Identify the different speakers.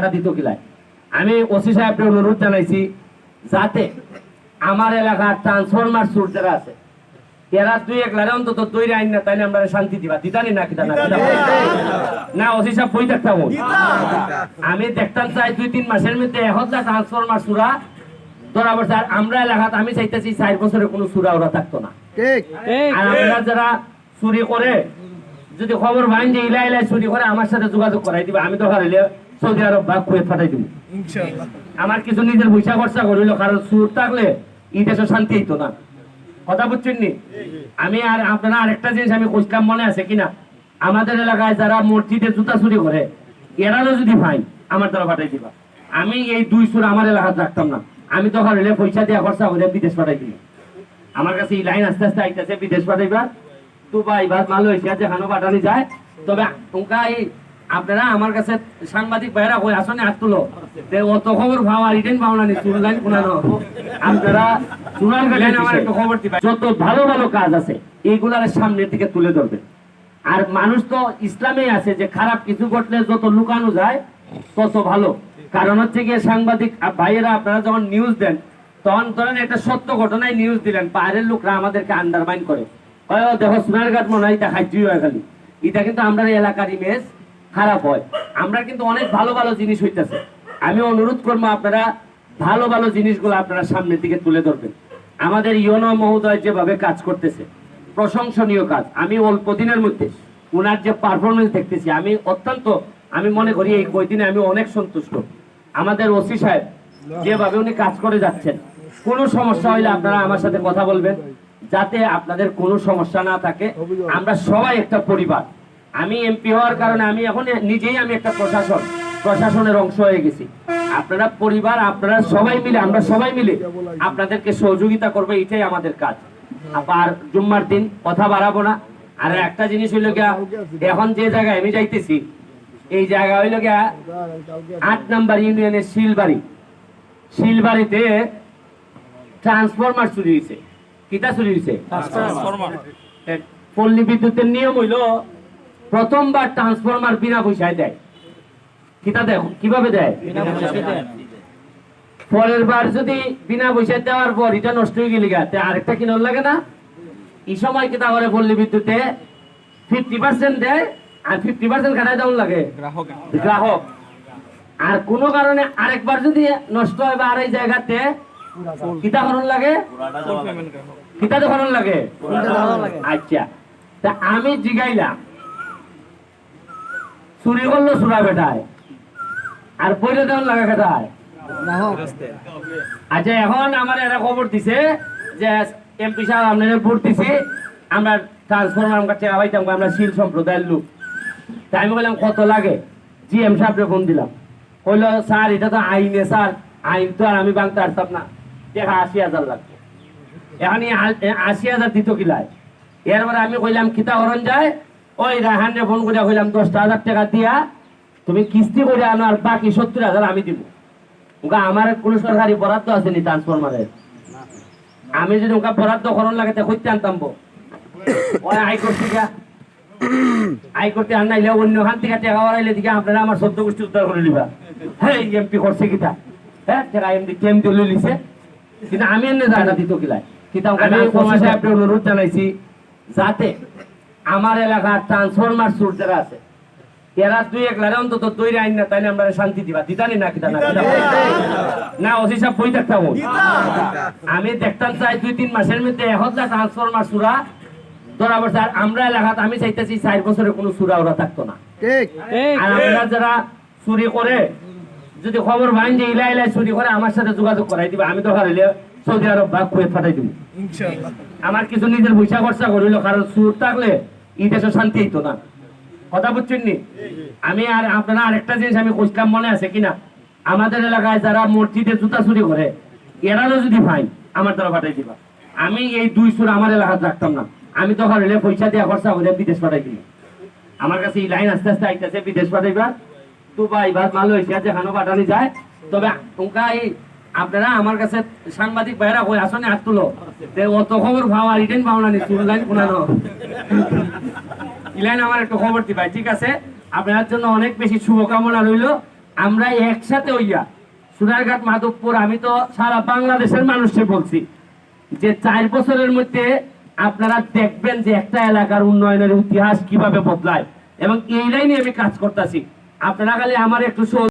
Speaker 1: জায়গাটা দিত কিলাই আমি ওসি সাহেবকে অনুরোধ জানাইছি যাতে আমার এলাকার ট্রান্সফরমার সুর যারা আছে এরা দুই এক লারে অন্তত তৈরি আইন না তাইলে আমরা শান্তি দিবা। দিতানি না কিতা না না। ওসি সাহেব বই দেখতাম আমি দেখতাম চাই দুই তিন মাসের মধ্যে এহতলা ট্রান্সফরমার সুরা ধরা পড়ছে। আর আমরা এলাকাতে আমি চাইতেছি চার বছরে কোনো সুরা ওরা থাকতো না।
Speaker 2: ঠিক।
Speaker 1: আর আমরা যারা চুরি করে যদি খবর পাইন যে ইলা ইলাই চুরি করে আমার সাথে যোগাযোগ করাই দিবা। আমি তো হারিলে সৌদি আরব বা কুয়েত পাঠাই দিব। আমার কিছু নিজের পয়সা খরচা করিল কারণ সুর থাকলে এই দেশে শান্তি হইতো না। কথা বুঝছেন নি? আমি আর আপনারা আরেকটা জিনিস আমি খুঁজলাম মনে আছে কিনা? আমাদের এলাকায় যারা মসজিদে জুতা চুরি করে এরারও যদি ফাইন আমার দ্বারা পাঠাই দিবা। আমি এই দুই সুর আমার এলাকাতে রাখতাম না। আমি তো হারিলে পয়সা দিয়ে খরচা করে বিদেশ পাঠাই দিই। আমার কাছে এই লাইন আস্তে আস্তে আইতেছে বিদেশ পাঠাইবার। দুবাই বা মালয়েশিয়া যেখানে পাঠানো যায় তবে ওকা এই আপনারা আমার কাছে সাংবাদিক ভাইরা কই আসনে হাত তুলো। তে অত খবর পাওয়া রিটেন পাও না নি চুল লাইন কোনানো। আপনারা চুনার গালেন আমার একটা খবর দিবা। যত ভালো ভালো কাজ আছে এইগুলার সামনের দিকে তুলে ধরবেন আর মানুষ তো ইসলামে আছে যে খারাপ কিছু ঘটলে যত লুকানো যায় তত ভালো। কারণ হচ্ছে গিয়ে সাংবাদিক ভাইয়েরা আপনারা যখন নিউজ দেন তখন ধরেন একটা সত্য ঘটনায় নিউজ দিলেন বাইরের লোকরা আমাদেরকে আন্ডারমাইন করে। দেখো সোনারঘাট মনে হয় এটা খাইছি হয় খালি। এটা কিন্তু আমরা এলাকার ইমেজ খারাপ হয়। আমরা কিন্তু অনেক ভালো ভালো জিনিস হইতেছে। আমি অনুরোধ করব আপনারা ভালো ভালো জিনিসগুলো আপনারা সামনের দিকে তুলে ধরবেন। আমাদের ইয়নো মহোদয় যেভাবে কাজ করতেছে, প্রশংসনীয় কাজ। আমি অল্প দিনের মধ্যে ওনার যে পারফরমেন্স দেখতেছি, আমি অত্যন্ত, আমি মনে করি এই কয়দিনে আমি অনেক সন্তুষ্ট। আমাদের ওসি সাহেব যেভাবে উনি কাজ করে যাচ্ছেন, কোনো সমস্যা হইলে আপনারা আমার সাথে কথা বলবেন। যাতে আপনাদের কোনো সমস্যা না থাকে, আমরা সবাই একটা পরিবার। আমি এমপি হওয়ার কারণে আমি এখন নিজেই আমি একটা প্রশাসন প্রশাসনের অংশ হয়ে গেছি। আপনারা পরিবার আপনারা সবাই মিলে আমরা সবাই মিলে আপনাদেরকে সহযোগিতা করব এটাই আমাদের কাজ। আবার জুম্মার দিন কথা বাড়াবো না। আর একটা জিনিস হইল গিয়া এখন যে জায়গায় আমি যাইতেছি এই জায়গা হইল গিয়া আট নাম্বার ইউনিয়নের শিলবাড়ি। শিলবাড়িতে ট্রান্সফরমার চুরি হয়েছে কিতা চুরি হয়েছে পল্লী বিদ্যুতের নিয়ম হইল প্রথমবার ট্রান্সফরমার বিনা পয়সায় দেয়। কিতা দেয়? কীভাবে দেয়? পরের বার যদি বিনা পয়সায় দেওয়ার পর এটা নষ্ট হয়ে গেলে গা, তে আরেকটা কিনার লাগে না? এই সময় কিতা করে পল্লী বিদ্যুতে? ফিফটি পার্সেন্ট দেয় আর ফিফটি পার্সেন্ট খাটায় দেওয়ার লাগে। গ্রাহক। আর কোনো কারণে আরেকবার যদি নষ্ট হয় বা আর এই জায়গাতে কিতা করণ লাগে? কিতা দেখুন লাগে। আচ্ছা। তা আমি জিগাইলাম চুরি করল চুরা বেটায়। আর বইটা দেওয়ার লাগে কেটায় আচ্ছা এখন আমার এরা খবর দিছে যে এমপি সাহেব আপনাদের ভোট দিছে, আমরা ট্রান্সফরমার আমরা পাইতাম, আমরা শিল সম্প্রদায়ের লোক। তাই আমি বললাম, কত লাগে? জি এম সাহেবকে ফোন দিলাম। কইলো, স্যার, এটা তো আইনে, স্যার। আইন তো আর আমি বাংতে পারতাম না। দেখা, আশি হাজার লাগবে। এখন আশি হাজার দিত কিলায়। এরপরে আমি কইলাম, কিতা হরণ যায়? ওই রাহানরে ফোন করে কইলাম দশটা হাজার টাকা দিয়া তুমি কিস্তি করে আনো আর বাকি সত্তর হাজার আমি দিব। ওকে আমার কোনো সরকারি বরাদ্দ আছে নি ট্রান্সফরমারের আমি যদি ওকে বরাদ্দ করণ লাগে তা করতে আনতাম ওই আই করতে নাইলে অন্য খান থেকে টাকা বাড়াইলে দিকে আপনারা আমার সদ্য গোষ্ঠী উদ্ধার করে নিবা। হ্যাঁ এমপি করছে কিতা? হ্যাঁ টাকা এমপি কেম তুলে লিছে কিন্তু আমি এনে জানা দিত কিলাই কিতা আমি অনুরোধ জানাইছি যাতে আমার এলাকার ট্রান্সফরমার সুর যারা আছে এরা দুই এক লারে অন্তত তৈরি আইন না তাইলে আমরা শান্তি দিবা। দিতানি না কিতা না কিতা? না ওসি সাহেব বই দেখতাম আমি দেখতাম চাই দুই তিন মাসের মধ্যে এহতলা ট্রান্সফরমার সুরা ধরা পড়ছে। আর আমরা এলাকাতে আমি চাইতেছি চার বছরে কোনো সুরা ওরা থাকতো না।
Speaker 2: ঠিক।
Speaker 1: আর আপনারা যারা চুরি করে যদি খবর পাইন যে ইলা ইলাই চুরি করে আমার সাথে যোগাযোগ করাই দিবে। আমি তো হারিলে সৌদি আরব বা কুয়েত পাঠাই দিব। আমার কিছু নিজের পয়সা খরচা করিল কারণ সুর থাকলে এই দেশে শান্তি হইতো না। কথা বুঝছেন নি? আমি আর আপনারা আরেকটা জিনিস আমি খুঁজলাম মনে আছে কিনা আমাদের এলাকায় যারা মসজিদে জুতা চুরি করে এরারও যদি ফাইন আমার দ্বারা পাঠাই দিবা। আমি এই দুই সুর আমার এলাকাতে রাখতাম না। আমি তো হলে পয়সা দিয়ে খরচা করে বিদেশ পাঠাই দিই আমার কাছে এই লাইন আস্তে আস্তে আইতেছে বিদেশ পাঠাইবা। দুবাই বা মালয়েশিয়া যেখানে পাঠানো যায় তবে এই আপনারা আমার কাছে সাংবাদিক ভাইরা কই আসনে হাত তুলো। অত খবর পাওয়া, রিটেন পাও না নি চুল লাইন কোনানো ইলাইন, আমার একটা খবর দিবা ঠিক আছে? আপনার জন্য অনেক বেশি শুভকামনা রইল। আমরা একসাথে হইয়া সোনারঘাট মাধবপুর, আমি তো সারা বাংলাদেশের মানুষকে বলছি যে চার বছরের মধ্যে আপনারা দেখবেন যে একটা এলাকার উন্নয়নের ইতিহাস কীভাবে বদলায়। এবং এই লাইনে আমি কাজ করতেছি। আপনারা খালি আমার একটু